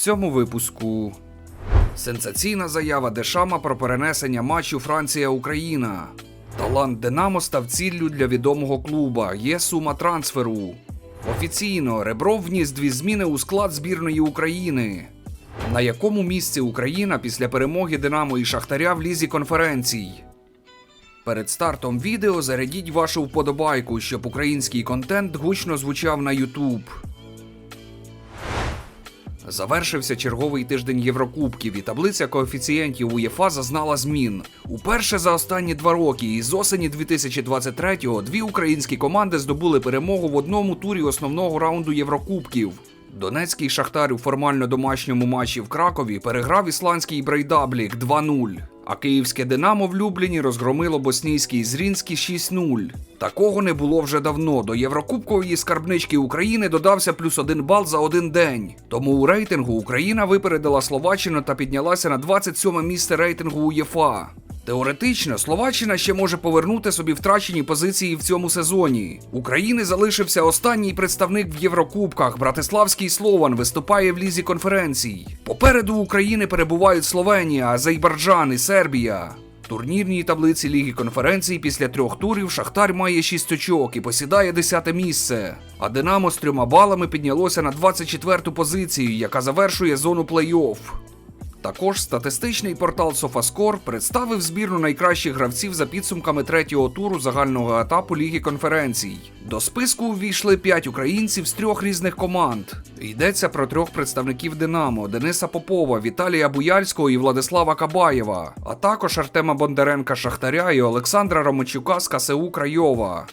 цьому випуску. Сенсаційна заява Дешама про перенесення матчу Франція-Україна. Талант Динамо став ціллю для відомого клуба. Є сума трансферу. Офіційно Ребров вніс дві зміни у склад збірної України. На якому місці Україна після перемоги Динамо і Шахтаря в лізі конференцій? Перед стартом відео зарядіть вашу вподобайку, щоб український контент гучно звучав на YouTube. Завершився черговий тиждень Єврокубків, і таблиця коефіцієнтів УЄФА зазнала змін. Уперше за останні два роки із осені 2023-го дві українські команди здобули перемогу в одному турі основного раунду Єврокубків. Донецький Шахтар у формально домашньому матчі в Кракові переграв ісландський Брейдаблік 2-0. А київське Динамо в Любліні розгромило боснійський Зрінський 6-0. Такого не було вже давно. До Єврокубкової скарбнички України додався плюс один бал за один день. Тому у рейтингу Україна випередила Словаччину та піднялася на 27 місце рейтингу УЄФА. Теоретично Словаччина ще може повернути собі втрачені позиції в цьому сезоні. України залишився останній представник в Єврокубках. Братиславський Слован виступає в лізі конференцій. Попереду України перебувають Словенія, Азербайджан і Сербія. Турнірній таблиці Ліги конференцій після трьох турів Шахтар має 6 очок і посідає 10 місце. А Динамо з трьома балами піднялося на 24-ту позицію, яка завершує зону плей-офф. Також статистичний портал SofaScore представив збірну найкращих гравців за підсумками третього туру загального етапу Ліги конференцій. До списку увійшли п'ять українців з трьох різних команд. Йдеться про трьох представників Динамо: Дениса Попова, Віталія Буяльського і Владислава Кабаєва, а також Артема Бондаренка Шахтаря і Олександра Ромачука з КСУ Крайова.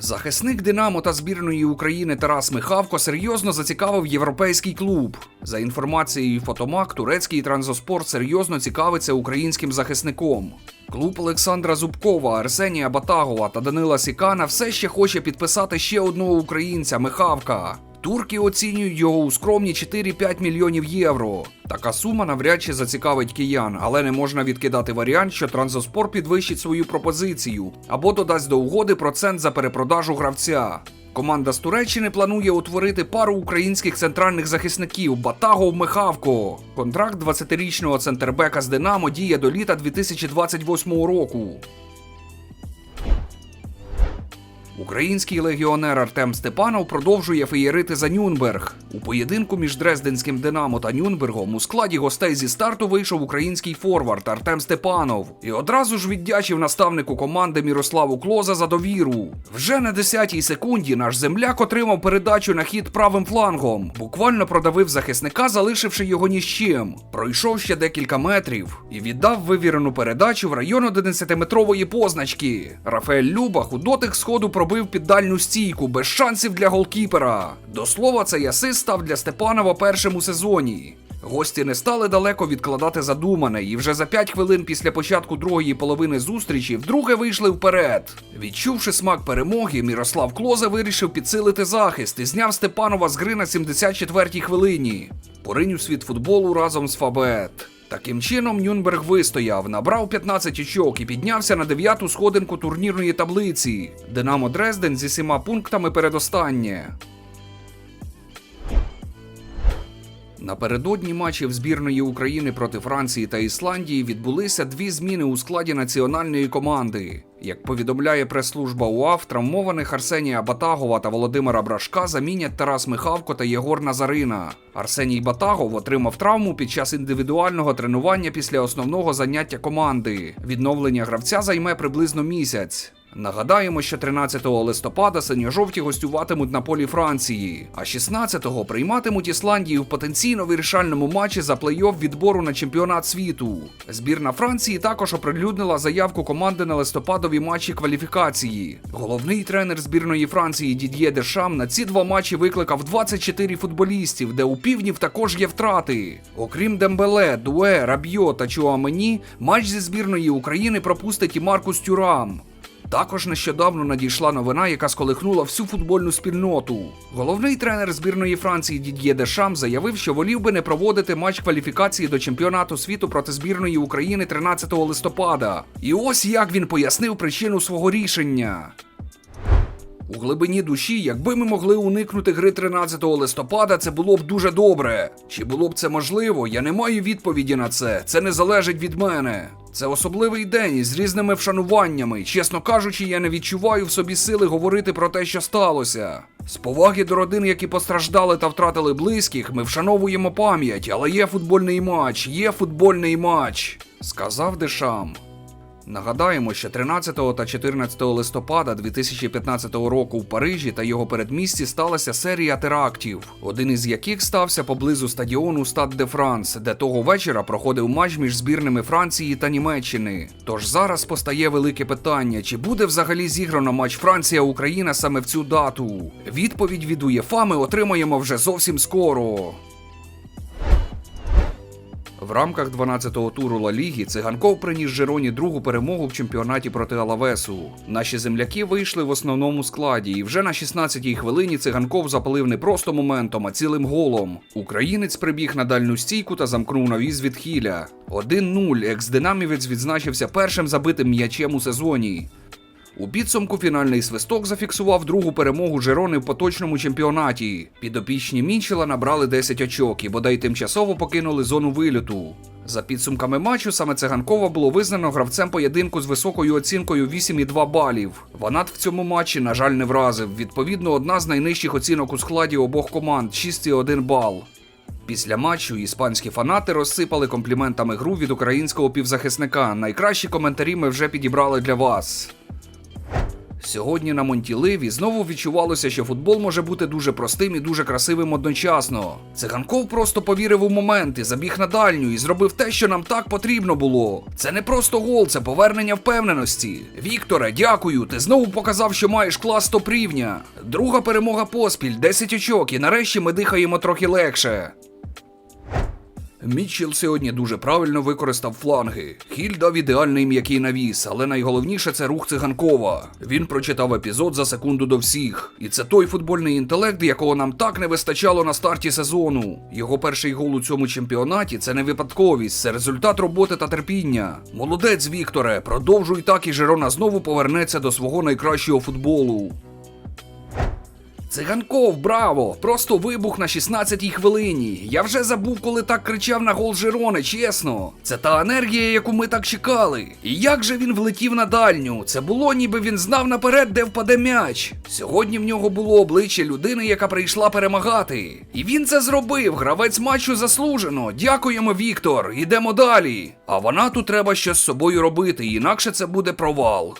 Захисник Динамо та збірної України Тарас Михавко серйозно зацікавив європейський клуб. За інформацією Фотомак, турецький транзоспорт серйозно цікавиться українським захисником. Клуб Олександра Зубкова, Арсенія Батагова та Данила Сікана все ще хоче підписати ще одного українця Михавка. Турки оцінюють його у скромні 4-5 мільйонів євро. Така сума навряд чи зацікавить киян, але не можна відкидати варіант, що Транзоспор підвищить свою пропозицію або додасть до угоди процент за перепродажу гравця. Команда з Туреччини планує утворити пару українських центральних захисників Батагов Михавко. Контракт 20-річного центрбека з Динамо діє до літа 2028 року. Український легіонер Артем Степанов продовжує феєрити за Нюнберг. У поєдинку між Дрезденським Динамо та Нюнбергом у складі гостей зі старту вийшов український форвард Артем Степанов і одразу ж віддячив наставнику команди Мірославу Клоза за довіру. Вже на 10-й секунді наш земляк отримав передачу на хід правим флангом, буквально продавив захисника, залишивши його ні з чим. Пройшов ще декілька метрів і віддав вивірену передачу в район 11-метрової позначки. Рафаель Любах у дотик сходу пробив під дальню стійку без шансів для голкіпера. До слова, цей асист став для Степанова першим у сезоні. Гості не стали далеко відкладати задумане, і вже за 5 хвилин після початку другої половини зустрічі вдруге вийшли вперед. Відчувши смак перемоги, Мірослав Клозе вирішив підсилити захист і зняв Степанова з гри на 74-й хвилині. Поринь у світ футболу разом з Фабет. Таким чином, Нюнберг вистояв, набрав 15 очок і піднявся на дев'яту сходинку турнірної таблиці. Динамо Дрезден зі сіма пунктами передостаннє. Напередодні матчів збірної України проти Франції та Ісландії відбулися дві зміни у складі національної команди. Як повідомляє прес-служба УАФ, травмованих Арсенія Батагова та Володимира Брашка замінять Тарас Михавко та Єгор Назарина. Арсеній Батагов отримав травму під час індивідуального тренування після основного заняття команди. Відновлення гравця займе приблизно місяць. Нагадаємо, що 13 листопада синьо-жовті гостюватимуть на полі Франції, а 16-го прийматимуть Ісландію в потенційно вирішальному матчі за плей-офф відбору на чемпіонат світу. Збірна Франції також оприлюднила заявку команди на листопадові матчі кваліфікації. Головний тренер збірної Франції Дід'є Дешам на ці два матчі викликав 24 футболістів, де у півднів також є втрати. Окрім Дембеле, Дуе, Рабьо та Чуамені, матч зі збірної України пропустить і Маркус Тюрам. Також нещодавно надійшла новина, яка сколихнула всю футбольну спільноту. Головний тренер збірної Франції Дід'є Дешам заявив, що волів би не проводити матч кваліфікації до чемпіонату світу проти збірної України 13 листопада. І ось як він пояснив причину свого рішення. У глибині душі, якби ми могли уникнути гри 13 листопада, це було б дуже добре. Чи було б це можливо? Я не маю відповіді на це. Це не залежить від мене. Це особливий день із різними вшануваннями. Чесно кажучи, я не відчуваю в собі сили говорити про те, що сталося. З поваги до родин, які постраждали та втратили близьких, ми вшановуємо пам'ять, але є футбольний матч, є футбольний матч, сказав Дешам. Нагадаємо, що 13 та 14 листопада 2015 року в Парижі та його передмісті сталася серія терактів, один із яких стався поблизу стадіону Стад де Франс, де того вечора проходив матч між збірними Франції та Німеччини. Тож зараз постає велике питання: чи буде взагалі зіграно матч Франція-Україна саме в цю дату? Відповідь від УЄФА ми отримаємо вже зовсім скоро. В рамках 12-го туру Ла Ліги циганков приніс Жироні другу перемогу в чемпіонаті проти Алавесу. Наші земляки вийшли в основному складі, і вже на 16-й хвилині циганков запалив не просто моментом, а цілим голом. Українець прибіг на дальню стійку та замкнув навіз від хіля. 1-0. Екс-динамівець відзначився першим забитим м'ячем у сезоні. У підсумку фінальний свисток зафіксував другу перемогу Жерони в поточному чемпіонаті. Підопічні Мінчела набрали 10 очок і бодай тимчасово покинули зону вильоту. За підсумками матчу саме Циганкова було визнано гравцем поєдинку з високою оцінкою 8,2 балів. Ванат в цьому матчі, на жаль, не вразив. Відповідно, одна з найнижчих оцінок у складі обох команд 6,1 бал. Після матчу іспанські фанати розсипали компліментами гру від українського півзахисника. Найкращі коментарі ми вже підібрали для вас. Сьогодні на Монтіливі знову відчувалося, що футбол може бути дуже простим і дуже красивим одночасно. Циганков просто повірив у моменти, забіг на дальню і зробив те, що нам так потрібно було. Це не просто гол, це повернення впевненості. Вікторе, дякую. Ти знову показав, що маєш клас топ рівня. Друга перемога поспіль, 10 очок, і нарешті ми дихаємо трохи легше. Мітчелл сьогодні дуже правильно використав фланги. Хіль дав ідеальний м'який навіс, але найголовніше це рух циганкова. Він прочитав епізод за секунду до всіх. І це той футбольний інтелект, якого нам так не вистачало на старті сезону. Його перший гол у цьому чемпіонаті це не випадковість, це результат роботи та терпіння. Молодець, Вікторе, продовжуй так і Жирона знову повернеться до свого найкращого футболу. Циганков, браво! Просто вибух на 16-й хвилині. Я вже забув, коли так кричав на гол Жирони, чесно. Це та енергія, яку ми так чекали. І як же він влетів на дальню? Це було, ніби він знав наперед, де впаде м'яч. Сьогодні в нього було обличчя людини, яка прийшла перемагати. І він це зробив. Гравець матчу заслужено. Дякуємо, Віктор. Ідемо далі. А вона тут треба щось з собою робити, інакше це буде провал.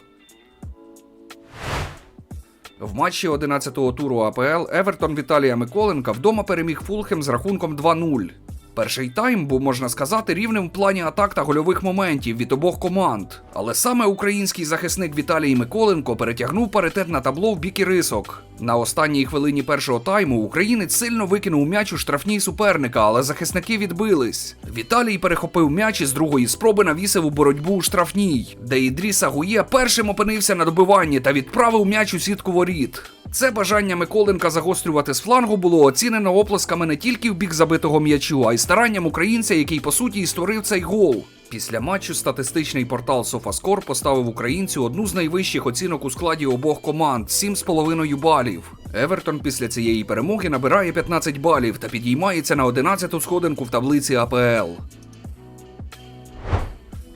В матчі 11-го туру АПЛ Евертон Віталія Миколенка вдома переміг Фулхем з рахунком 2-0. Перший тайм був, можна сказати, рівним в плані атак та гольових моментів від обох команд. Але саме український захисник Віталій Миколенко перетягнув паритет на табло в бік рисок. На останній хвилині першого тайму українець сильно викинув м'яч у штрафній суперника, але захисники відбились. Віталій перехопив м'яч і з другої спроби навісив у боротьбу у штрафній, де Ідріса Гує першим опинився на добиванні та відправив м'яч у сітку воріт. Це бажання Миколенка загострювати з флангу було оцінено оплесками не тільки в бік забитого м'ячу, а й старанням українця, який по суті і створив цей гол. Після матчу статистичний портал SofaScore поставив українцю одну з найвищих оцінок у складі обох команд 7,5 балів. Евертон після цієї перемоги набирає 15 балів та підіймається на 11-ту сходинку в таблиці АПЛ.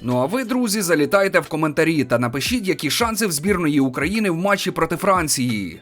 Ну а ви, друзі, залітайте в коментарі та напишіть, які шанси в збірної України в матчі проти Франції.